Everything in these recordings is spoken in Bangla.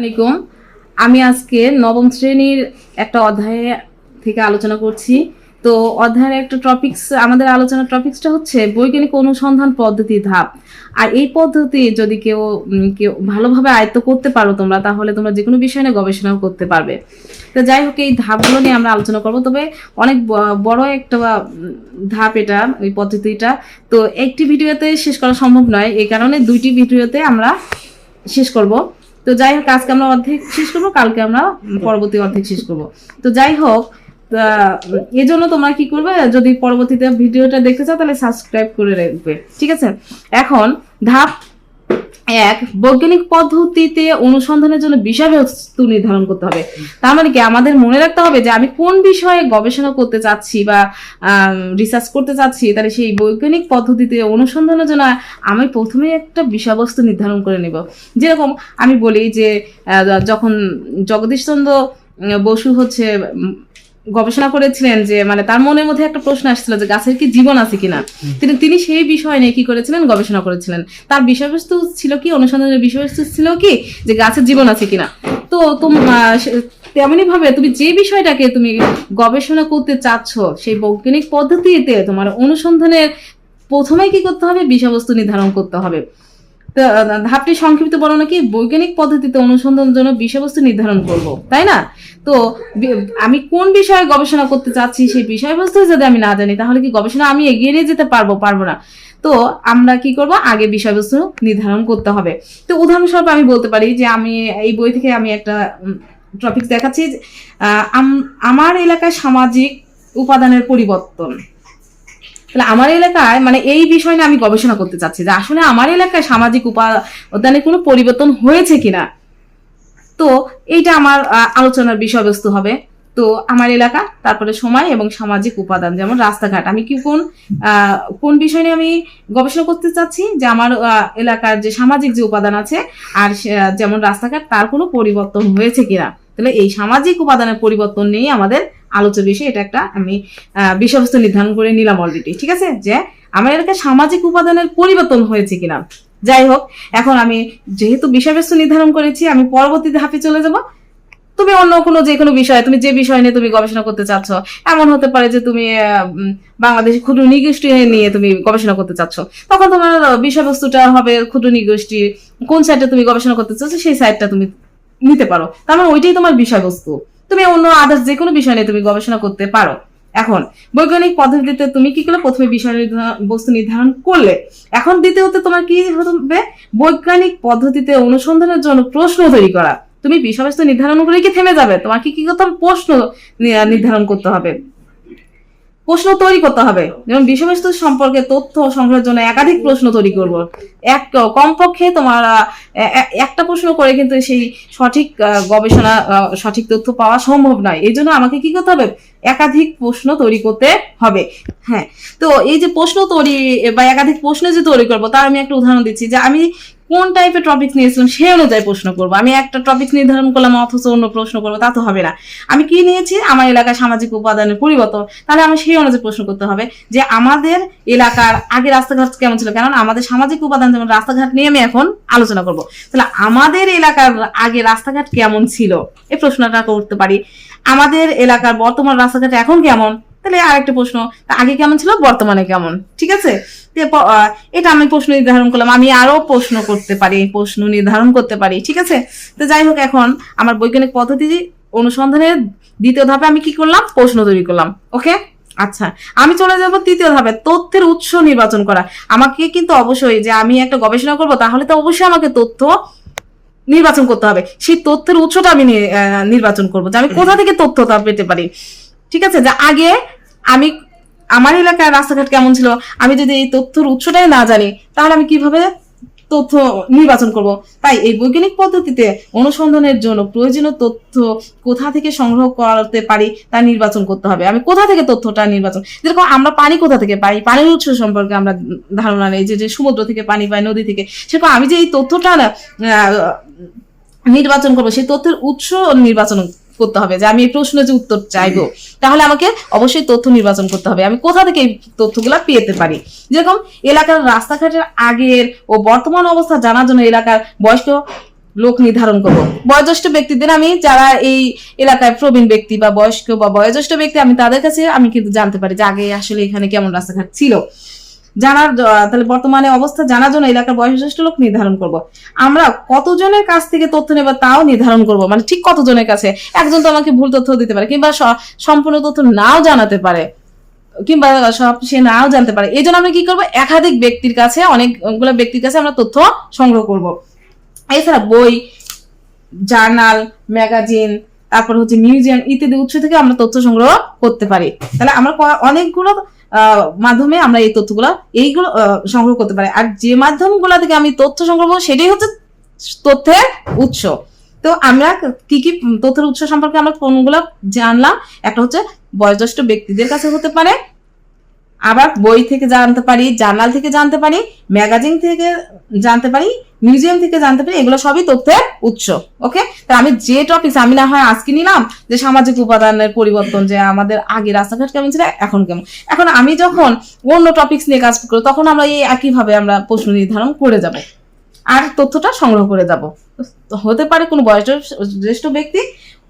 আলাইকুম। আমি আজকে নবম শ্রেণির একটা অধ্যায়ে থেকে আলোচনা করছি। তো অধ্যায়ের একটা টপিকস আমাদের আলোচনার টপিক্সটা হচ্ছে বৈজ্ঞানিক অনুসন্ধান পদ্ধতি ধাপ। আর এই পদ্ধতি যদি কেউ কেউ ভালোভাবে আয়ত্ত করতে পারো তোমরা, তাহলে তোমরা যে কোনো বিষয় নিয়ে গবেষণাও করতে পারবে। তো যাই হোক, এই ধাপগুলো নিয়ে আমরা আলোচনা করব। তবে অনেক বড় একটা ধাপ এটা, এই পদ্ধতিটা। তো একটি ভিডিওতে শেষ করা সম্ভব নয়। এই কারণে দুইটি ভিডিওতে আমরা শেষ করব। তো যাই হোক, আজকে আমরা অর্ধেক শেষ করব, কালকে আমরা পরবর্তী অর্ধেক শেষ করব। তো যাই হোক এজন্য তোমরা কি করবে, যদি পরবর্তীতে ভিডিওটা দেখতে চাও, তাহলে সাবস্ক্রাইব করে রাখবে। ঠিক আছে? এখন ধাপ এক, বৈজ্ঞানিক পদ্ধতিতে অনুসন্ধানের জন্য বিষয়বস্তু নির্ধারণ করতে হবে। তার মানে কি? আমাদের মনে রাখতে হবে যে আমি কোন বিষয়ে গবেষণা করতে চাচ্ছি বা রিসার্চ করতে চাচ্ছি, তাহলে সেই বৈজ্ঞানিক পদ্ধতিতে অনুসন্ধানের জন্য আমি প্রথমে একটা বিষয়বস্তু নির্ধারণ করে নেব। যেরকম আমি বলি যে যখন জগদীশচন্দ্র বসু হচ্ছে গবেষণা করেছিলেন যে মানে তার মনের মধ্যে একটা প্রশ্ন আসছিল যে গাছের কি জীবন আছে কিনা? তিনি তিনি সেই বিষয় নিয়ে কি করেছিলেন? গবেষণা করেছিলেন। তার বিষয়বস্তু ছিল কি? অনুসন্ধানের বিষয়বস্তু ছিল কি? যে গাছের জীবন আছে কিনা? তো তোম তেমনি ভাবে তুমি যে বিষয়টাকে তুমি গবেষণা করতে চাচ্ছ সেই বৈজ্ঞানিক পদ্ধতিতে তোমার অনুসন্ধানের প্রথমে কি করতে হবে? বিষয়বস্তু নির্ধারণ করতে হবে। ধাপটি সংক্ষিপ্ত বর্ণনা কি বৈজ্ঞানিক পদ্ধতিতে অনুসন্ধানের জন্য বিষয়বস্তু নির্ধারণ করব, তাই না? তো আমি কোন বিষয়ে গবেষণা করতে চাচ্ছি সেই বিষয়বস্তু যদি আমি না জানি, তাহলে কি গবেষণা আমি এগিয়ে নিয়ে যেতে পারব পারব না? তো, আমরা কি করব? আগে বিষয়বস্তু নির্ধারণ করতে হবে। তো, উদাহরণস্বরূপ আমি বলতে পারি যে আমি এই বই থেকে আমি একটা টপিক দেখাচ্ছি আমার এলাকায় সামাজিক উপাদানের পরিবর্তন। তাহলে আমার এলাকায় মানে এই বিষয় নিয়ে আমি গবেষণা করতে চাচ্ছি যে আসলে আমার এলাকায় সামাজিক উপাদানের কোনো পরিবর্তন হয়েছে কিনা? তো এইটা আমার আলোচনার বিষয়বস্তু হবে। তো আমার এলাকা, তারপরে সময় এবং সামাজিক উপাদান, যেমন রাস্তাঘাট। আমি কি কোন কোন বিষয় নিয়ে আমি গবেষণা করতে চাচ্ছি? যে আমার এলাকার যে সামাজিক যে উপাদান আছে, আর যেমন রাস্তাঘাট, তার কোনো পরিবর্তন হয়েছে কিনা? তাহলে এই সামাজিক উপাদানের পরিবর্তন নিয়ে আমাদের আলোচ্য বিষয়, এটা একটা আমি বিষয়বস্তু নির্ধারণ করে নিলাম অলরেডি ঠিক আছে? যে আমার এলাকায় সামাজিক উপাদানের পরিবর্তন হয়েছে কিনা। যাই হোক, এখন আমি যেহেতু বিষয়বস্তু নির্ধারণ করেছি, আমি পরবর্তী ধাপে চলে যাব। তুমি অন্য কোনো যে কোনো বিষয়, তুমি যে বিষয় নিয়ে তুমি গবেষণা করতে চাচ্ছ, এমন হতে পারে যে তুমি বাংলাদেশ ক্ষুদ্র নিগোষ্ঠী নিয়ে তুমি গবেষণা করতে চাচ্ছ। তখন তোমার বিষয়বস্তুটা হবে ক্ষুদ্র নিগোষ্ঠী, কোন সাইডটা তুমি গবেষণা করতে চাচ্ছ, সেই সাইডটা তুমি নিতে পারো। তার মানে ওইটাই তোমার বিষয়বস্তু। তুমি অন্য আদার্স যে কোনো বিষয় নিয়ে তুমি গবেষণা করতে পারো। এখন, বৈজ্ঞানিক পদ্ধতিতে তুমি কি করলে প্রথমে বিষয় বস্তু নির্ধারণ করলে? এখন দ্বিতীয়ত তোমার কি হবে? বৈজ্ঞানিক পদ্ধতিতে অনুসন্ধানের জন্য প্রশ্ন তৈরি করা। তুমি বিষয়বস্তু নির্ধারণ করে কি থেমে যাবে? তোমার কি করতে হবে প্রশ্ন নির্ধারণ করতে হবে? প্রশ্ন তৈরি করতে হবে। যেমন বিষয়বস্তু সম্পর্কে তথ্য সংগ্রহের জন্য একাধিক প্রশ্ন তৈরি করব। এক কমপক্ষে তোমার একটা প্রশ্ন করে কিন্তু সেই সঠিক গবেষণা সঠিক তথ্য পাওয়া সম্ভব নয়। এই জন্য আমাকে কি করতে হবে? একাধিক প্রশ্ন তৈরি করতে হবে। হ্যাঁ তো এই যে প্রশ্ন তৈরি বা একাধিক প্রশ্ন যে তৈরি করব তার আমি একটা উদাহরণ দিচ্ছি যে আমি কোন টাইপের টপিক নিয়েছিলাম সেই অনুযায়ী প্রশ্ন করব। আমি একটা টপিক নির্ধারণ করলাম, অথচ অন্য প্রশ্ন করব, তা তো হবে না। আমি কি নিয়েছি? আমার এলাকায় সামাজিক উপাদানের পরিবর্তন। তাহলে আমি সেই অনুযায়ী প্রশ্ন করতে হবে যে আমাদের এলাকার আগে রাস্তাঘাট কেমন ছিল? কারণ আমাদের সামাজিক উপাদান যেমন রাস্তাঘাট নিয়ে আমি এখন আলোচনা করব। তাহলে আমাদের এলাকার আগে রাস্তাঘাট কেমন ছিল? এই প্রশ্নটা করতে পারি। আমাদের এলাকার বর্তমান রাস্তাঘাট এখন কেমন? তাহলে আর একটা প্রশ্ন আগে কেমন ছিল, বর্তমানে কেমন? ঠিক আছে? এটা আমি প্রশ্ন নির্ধারণ করলাম, আমি আরও প্রশ্ন করতে পারি প্রশ্ন নির্ধারণ করতে পারি, ঠিক আছে? তো যাই হোক, এখন আমার বৈজ্ঞানিক পদ্ধতি অনুসন্ধানের দ্বিতীয় ধাপে আমি কি করলাম? প্রশ্ন তৈরি করলাম, ওকে? আচ্ছা আমি চলে যাব তৃতীয় ধাপে, তথ্যের উৎস নির্বাচন করা। আমাকে কিন্তু অবশ্যই যে আমি একটা গবেষণা করব, তাহলে তো অবশ্যই আমাকে তথ্য নির্বাচন করতে হবে। সেই তথ্যের উৎসটা আমি নির্বাচন করব, যে আমি কোথা থেকে তথ্যটা পেতে পারি। ঠিক আছে? যে আগে আমি, আমার এলাকার রাস্তাঘাট কেমন ছিল? আমি যদি এই তথ্যর উৎসটাই না জানি, তাহলে আমি কীভাবে তথ্য নির্বাচন করব? তাই এই বৈজ্ঞানিক পদ্ধতিতে অনুসন্ধানের জন্য প্রয়োজনীয় তথ্য কোথা থেকে সংগ্রহ করতে পারি তা নির্বাচন করতে হবে। আমি কোথা থেকে তথ্যটা নির্বাচন? যেরকম আমরা পানি কোথা থেকে পাই? পানির উৎস সম্পর্কে আমরা ধারণা নেই। যে যে সমুদ্র থেকে পানি পাই নদী থেকে। সেরকম আমি যে এই তথ্যটা নির্বাচন করব, সেই তথ্যের উৎস নির্বাচন করতে হবে যে আমি এই প্রশ্নের যে উত্তর চাইব। তাহলে আমাকে অবশ্যই তথ্য নির্বাচন করতে হবে। আমি কোথা থেকে এই তথ্যগুলো পেতে পারি? যেরকম এলাকার রাস্তাঘাটের আগের ও বর্তমান অবস্থা জানার জন্য এলাকার বয়স্ক লোক নির্ধারণ করব। বয়োজ্যেষ্ঠ ব্যক্তিদের আমি, যারা এই এলাকায় প্রবীণ ব্যক্তি বা বয়স্ক বা বয়োজ্যেষ্ঠ ব্যক্তি, আমি তাদের কাছে আমি কিন্তু জানতে পারি যে আগে আসলে এখানে কেমন রাস্তাঘাট ছিল। জানার তাহলে বর্তমানে অবস্থা জানার জন্য এলাকার বয়োজ্যেষ্ঠ লোক নির্ধারণ করব। আমরা কতজনের কাছ থেকে তথ্য নেব তাও নির্ধারণ করব। মানে ঠিক কতজনের কাছে? একজন তো আমাকে ভুল তথ্য দিতে পারে, কিংবা সম্পূর্ণ তথ্য নাও জানাতে পারে, কিংবা সব সে নাও জানতে পারে। এই জন্য আমরা কি করব? একাধিক ব্যক্তির কাছে, অনেকগুলো ব্যক্তির কাছে আমরা তথ্য সংগ্রহ করব। এছাড়া বই, জার্নাল, ম্যাগাজিন, তারপর হচ্ছে মিউজিয়াম ইত্যাদি উৎস থেকে আমরা তথ্য সংগ্রহ করতে পারি। তাহলে আমরা অনেকগুলো মাধ্যমে আমরা এই তথ্যগুলো, এইগুলো সংগ্রহ করতে পারি। আর যে মাধ্যমগুলো থেকে আমি তথ্য সংগ্রহ করব, সেটাই হচ্ছে তথ্যের উৎস। তো আমরা কি কি তথ্যের উৎস সম্পর্কে আমরা কোনগুলো জানলাম? একটা হচ্ছে বয়োজ্যেষ্ঠ ব্যক্তিদের কাছে হতে পারে আবার বই থেকে জানতে পারি, জার্নাল থেকে জানতে পারি, ম্যাগাজিন থেকে জানতে পারি, মিউজিয়াম থেকে জানতে পারি, এগুলো সবই তথ্যের উৎস ওকে তা আমি যে টপিক আমি না হয় আজকে নিলাম, যে সামাজিক উপাদানের পরিবর্তন, যে আমাদের আগে রাস্তাঘাট কেমন ছিল, এখন কেমন? এখন আমি যখন অন্য টপিকস নিয়ে কাজ করব তখন আমরা এই একইভাবে আমরা প্রশ্ন নির্ধারণ করে যাব। আর তথ্যটা সংগ্রহ করে যাব। হতে পারে কোনো বয়োজ্যেষ্ঠ, জ্যেষ্ঠ ব্যক্তি,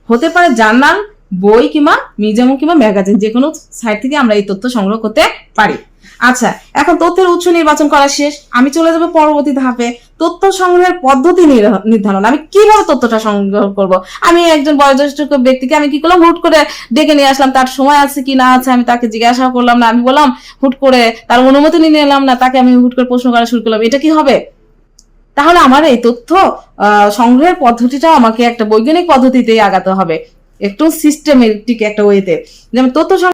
হতে পারে জার্নাল বই কিংবা মিউজিয়াম কিংবা ম্যাগাজিন যে কোনো সাইট থেকে আমরা এই তথ্য সংগ্রহ করতে পারি। আচ্ছা এখন তথ্যের উৎস নির্বাচন করা শেষ। আমি চলে যাব পরবর্তী ধাপে। তথ্য সংগ্রহের পদ্ধতি নির- নির্ধারণ। আমি কীভাবে তথ্যটা সংগ্রহ করব? আমি একজন বয়োজ্যেষ্ঠ ব্যক্তিকে আমি কি করলাম? হুট করে ডেকে নিয়ে আসলাম, তার সময় আছে কি না আছে, আমি তাকে জিজ্ঞাসা করলাম না। আমি বললাম, হুট করে তার অনুমতি নিয়ে নিলাম না, তাকে আমি হুট করে প্রশ্ন করা শুরু করলাম। এটা কি হবে? তাহলে আমার এই তথ্য সংগ্রহের পদ্ধতিটা আমাকে একটা বৈজ্ঞানিক পদ্ধতিতেই আগাতে হবে। একটু সিস্টেমেটিক একটা ওয়েতে যেমন তথ্য